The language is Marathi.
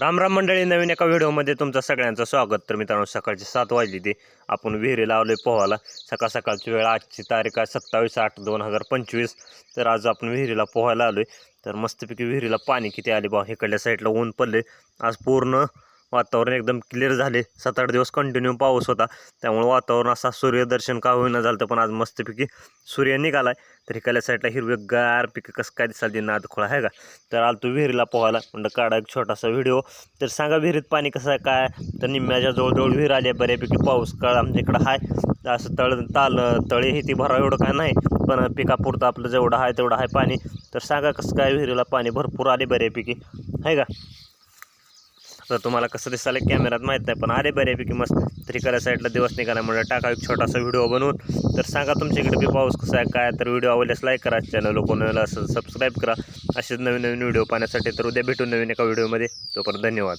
राम राम मंडळी नवीन एका व्हिडिओमध्ये तुमचं सगळ्यांचं स्वागत. तर मित्रांनो सकाळची सात वाजली ते. आपण विहिरी लावले पोहायला. सकाळ सकाळची वेळ आजची तारीख आहे सत्तावीस आठ दोन हजार पंचवीस. तर आज आपण विहिरीला पोहायला आलो आहे तर मस्तपैकी विहिरीला पाणी किती आले बा? इकडल्या साईडला ऊन पडले आज पूर्ण वातावरण एकदम क्लिअर झाले. सात आठ दिवस कंटिन्यू पाऊस होता. त्यामुळे वातावरण असा सूर्यदर्शन का होईना झालं तर पण आज मस्तपैकी सूर्य निघाला आहे तर हिकाल्या साईडला हिरवेगार पिकं कसं काय दिसाल नाद खोळा आहे का? तर आलतो विहिरीला पोहायला. म्हणलं काढा एक छोटासा व्हिडिओ तर सांगा विहिरीत पाणी कसं आहे काय? तर निम्म्याच्या जवळजवळ विहीर आली आहे बऱ्यापैकी पाऊस काळ आमच्या इकडं आहे असं तळ ताल तळे हे ती भरावं एवढं काय नाही. पण पिकापुरतं आपलं जेवढं आहे तेवढं आहे पाणी. तर सांगा कसं काय विहिरीला पाणी भरपूर आले बऱ्यापैकी. आहे का? तर तुम्हाला कसं दिसायला कॅमेरात माहीत नाही पण अरे बऱ्यापैकी मस्त तरी साईडला दिवस निघाल्यामुळे टाका एक छोटासा व्हिडिओ बनवून. तर सांगा तुमच्या इकडे बी पाऊस कसा आहे काय तर व्हिडिओ आवडल्यास लाईक करा चॅनल कोणाला असं सबस्क्राईब करा. असेच नवीन नवीन व्हिडिओ पाहण्यासाठी तर उद्या भेटून नवीन एका व्हिडिओमध्ये तोपर्यंत धन्यवाद.